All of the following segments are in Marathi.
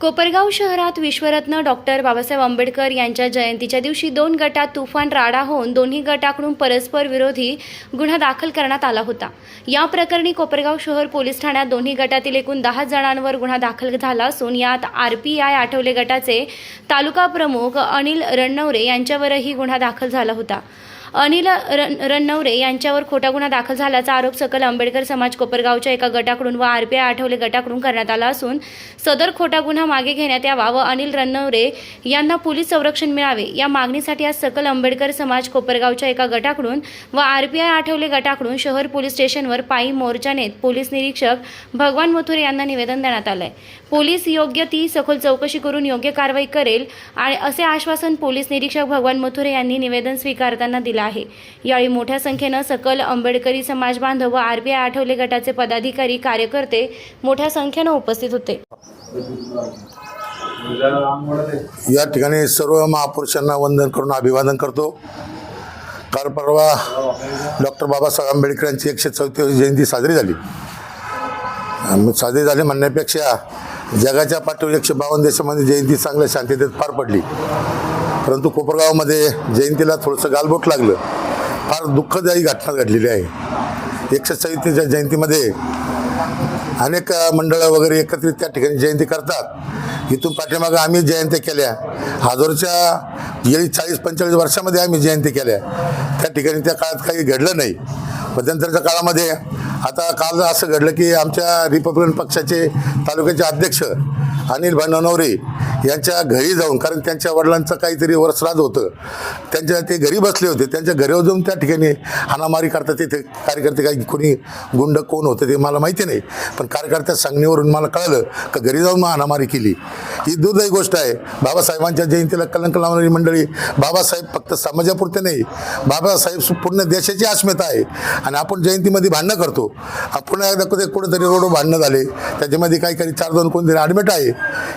कोपरगाव शहरात विश्वरत्न डॉक्टर बाबासाहेब आंबेडकर यांच्या जयंतीच्या दिवशी दोन गटात तुफान राडा होऊन दोन्ही गटाकडून परस्पर विरोधी गुन्हा दाखल करण्यात आला होता. या प्रकरणी कोपरगाव शहर पोलीस ठाण्यात दोन्ही गटातील एकूण दहा जणांवर गुन्हा दाखल झाला असून यात आर पी आय आठवले गटाचे तालुका प्रमुख अनिल रणनवरे यांच्यावरही गुन्हा दाखल झाला होता. अनिल रन रणनवरे यांच्यावर खोटा गुन्हा दाखल झाल्याचा आरोप सकल आंबेडकर समाज कोपरगावच्या एका गटाकडून व आर पी आय आठवले गटाकडून करण्यात आला असून सदर खोटा गुन्हा मागे घेण्यात यावा व अनिल रणनवरे यांना पोलीस संरक्षण मिळावे या मागणीसाठी आज सकल आंबेडकर समाज कोपरगावच्या एका गटाकडून व आर पी आय आठवले गटाकडून शहर पोलीस स्टेशनवर पायी मोर्चा नेत पोलीस निरीक्षक भगवान मथुरे यांना निवेदन देण्यात आलंय. पोलीस योग्य ती सखोल चौकशी करून योग्य कारवाई करेल आणि असे आश्वासन पोलीस निरीक्षक भगवान मथुरे यांनी निवेदन स्वीकारताना दिलं केला आहे. यावेळी मोठ्या संख्येनं सकल आंबेडकरी समाज बांधव व आर पी आय आठवले गटाचे पदाधिकारी कार्यकर्ते मोठ्या संख्येनं उपस्थित होते. या ठिकाणी सर्व महापुरुषांना वंदन करून अभिवादन करतो. काल परवा डॉक्टर बाबासाहेब आंबेडकर यांची एकशे चौतीस जयंती साजरी झाली. साजरी झाली म्हणण्यापेक्षा जगाच्या पाठीवर एकशे बावन्न देशामध्ये जयंती चांगल्या शांततेत पार पडली. परंतु कोपरगावमध्ये जयंतीला थोडंसं गालबोट लागलं. फार दुःखदायी घटना घडलेली आहे. एकशे चौतीच्या जयंतीमध्ये अनेक मंडळं वगैरे एकत्रित त्या ठिकाणी जयंती करतात. इथून पाठीमागं आम्ही जयंत्या केल्या. हजारोच्या गेली चाळीस पंचेचाळीस वर्षामध्ये आम्ही जयंती केल्या. त्या ठिकाणी त्या काळात काही घडलं नाही. मध्यंतरच्या काळामध्ये आता काल असं घडलं की आमच्या रिपब्लिकन पक्षाचे तालुक्याचे अध्यक्ष अनिल भांडवरे यांच्या घरी जाऊन कारण त्यांच्या वडिलांचं काहीतरी वरसराज होतं. त्यांच्या ते घरी बसले होते. त्यांच्या घरी जाऊन त्या ठिकाणी हाणामारी करतात. तिथे कार्यकर्ते काही कोणी गुंड कोण होते ते मला माहिती नाही. पण कार्यकर्त्या सांगणीवरून मला कळलं का घरी जाऊन मग हाणामारी केली. ही दुर्दैवी गोष्ट आहे. बाबासाहेबांच्या जयंतीला कलंक लावणारी मंडळी बाबासाहेब फक्त समाजापुरते नाही बाबासाहेब पूर्ण देशाची अस्मिता आहे. आणि आपण जयंतीमध्ये भांडणं करतो. पुन्हा एकदा कुठे कुठेतरी रोडवर भांडणं झाले. त्याच्यामध्ये काही काही चार दोन कोणतरी ॲडमिट आहे.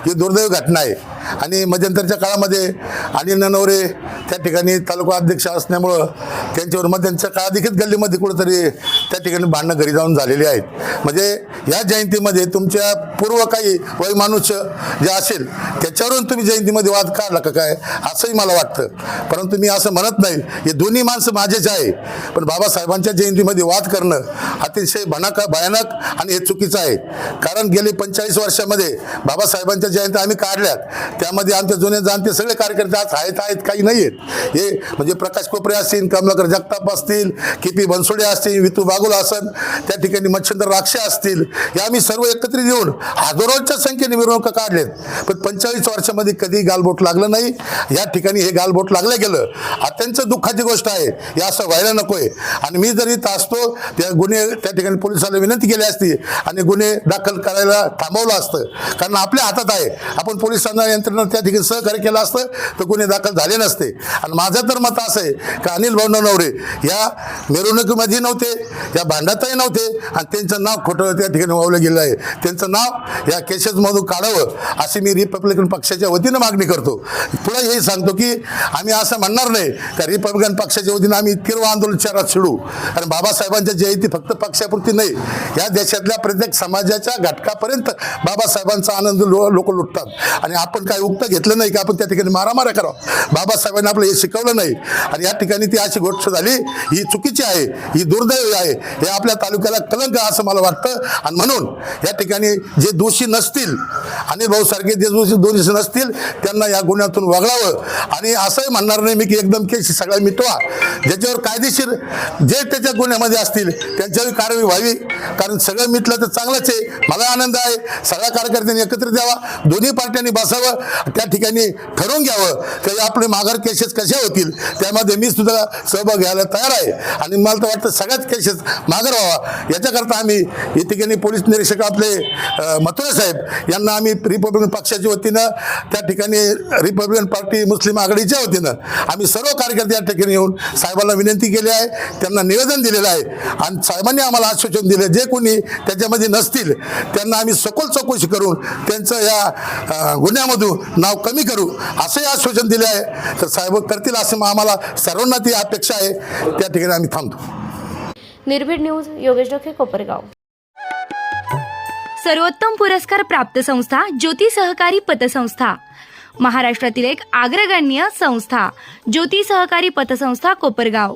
ही दुर्दैवी घटना आहे. life. आणि मध्यंतरच्या काळामध्ये अनिल ननवरे त्या ठिकाणी तालुका अध्यक्ष असल्यामुळं त्यांच्यावर मध्यंतरच्या काळात देखील गल्लीमध्ये कुठेतरी त्या ठिकाणी भांडणं घरी जाऊन झालेली आहेत. म्हणजे या जयंतीमध्ये तुमच्या पूर्व काही वयमानुष्य जे असेल त्याच्यावरून तुम्ही जयंतीमध्ये वाद काढला का काय? असंही मला वाटतं. परंतु मी असं म्हणत नाही हे दोन्ही माणसं माझेच आहे. पण बाबासाहेबांच्या जयंतीमध्ये वाद करणं अतिशय भनाक भयानक आणि हे चुकीचं आहे. कारण गेले पंचेचाळीस वर्षामध्ये बाबासाहेबांच्या जयंती आम्ही काढल्यात. त्यामध्ये आमचे जुने जाणते सगळे कार्यकर्ते आज आहेत आहेत काही नाही आहेत हे म्हणजे प्रकाश कोपरे असतील कमलाकर जगताप असतील के पी बनसोडे असतील वितू बागुल असन त्या ठिकाणी मच्छिंद्र राक्षे असतील हे आम्ही सर्व एकत्रित येऊन हजारोच्या संख्येने मिरवणुका काढलेत. पण पंचेचाळीस वर्षामध्ये कधी गालबोट लागलं नाही. या ठिकाणी हे गालबोट लागलं गेलं. अत्यंत दुःखाची गोष्ट आहे. हे असं व्हायला नकोय. आणि मी जरी इथं असतो त्या गुन्हे त्या ठिकाणी पोलिसाला विनंती केली असती आणि गुन्हे दाखल करायला थांबवलं असतं. कारण आपल्या हातात आहे. आपण पोलिसांना यंत्रणेनं त्या ठिकाणी सहकार्य केलं असतं तर गुन्हे दाखल झाले नसते. आणि माझं तर मत असं आहे की अनिल भाऊ नवरे या मिरवणुकीमध्ये नव्हते या भांडातही नव्हते आणि त्यांचं नाव खोटं त्या ठिकाणी वावलं गेलं आहे. त्यांचं नाव या केसेसमधून काढावं अशी मी रिपब्लिकन पक्षाच्या वतीनं मागणी करतो. पुढे हेही सांगतो की आम्ही असं म्हणणार नाही का रिपब्लिकन पक्षाच्या वतीनं आम्ही तीव्र आंदोलन शहरात शिडू कारण बाबासाहेबांच्या जयंती फक्त पक्षापुरती नाही या देशातल्या प्रत्येक समाजाच्या घटकापर्यंत बाबासाहेबांचा आनंद लो लोक लुटतात. आणि आपण काय उक्त घेतलं नाही का? आपण त्या ठिकाणी मारामाऱ्या करावा. बाबासाहेबांनी आपलं हे शिकवलं नाही. आणि या ठिकाणी ती अशी गोष्ट झाली ही चुकीची आहे ही दुर्दैवी आहे. हे आपल्या तालुक्याला कलंक असं मला वाटतं. आणि म्हणून या ठिकाणी जे दोषी नसतील आणि भाऊसारखे जे दोषी दोषी नसतील त्यांना या गुन्ह्यातून वगळावं. आणि असंही म्हणणार नाही मी की एकदम केस सगळ्या मिटवा. ज्याच्यावर कायदेशीर जे त्याच्या गुन्ह्यामध्ये असतील त्यांच्यावर कारवाई व्हावी. कारण सगळं मिटलं तर चांगलंच आहे. मला आनंद आहे. सगळ्या कार्यकर्त्यांनी एकत्र द्यावा. दोन्ही पार्ट्यांनी बसावं. त्या ठिकाणी ठरवून घ्यावं. की आपले माघार केसेस कशा होतील? त्यामध्ये मी सुद्धा सहभाग घ्यायला तयार आहे. आणि मला तर वाटतं सगळ्याच केसेस माघार व्हावा. याच्याकरता आम्ही या ठिकाणी पोलीस निरीक्षक आपले मथुरा साहेब यांना आम्ही रिपब्लिकन पक्षाच्या वतीनं त्या ठिकाणी रिपब्लिकन पार्टी मुस्लिम आघाडीच्या वतीनं आम्ही सर्व कार्यकर्ते या ठिकाणी येऊन साहेबांना विनंती केली आहे. त्यांना निवेदन दिलेलं आहे. आणि साहेबांनी आम्हाला आश्वासन दिलं जे कोणी त्याच्यामध्ये नसतील त्यांना आम्ही सखोल चौकशी करून त्यांचं या गुन्ह्यामधून गुन्ह्यामधून नाव कमी करू असंही आश्वासन दिले आहे. तर साहेब करतील असं मग आम्हाला सर्वांना ती अपेक्षा आहे. त्या ठिकाणी आम्ही थांबतो. निर्भीड न्यूज योगेश डोके कोपरगाव. सर्वोत्तम पुरस्कार प्राप्त संस्था ज्योती सहकारी पतसंस्था. महाराष्ट्रातील एक अग्रगण्य संस्था ज्योती सहकारी पतसंस्था कोपरगाव.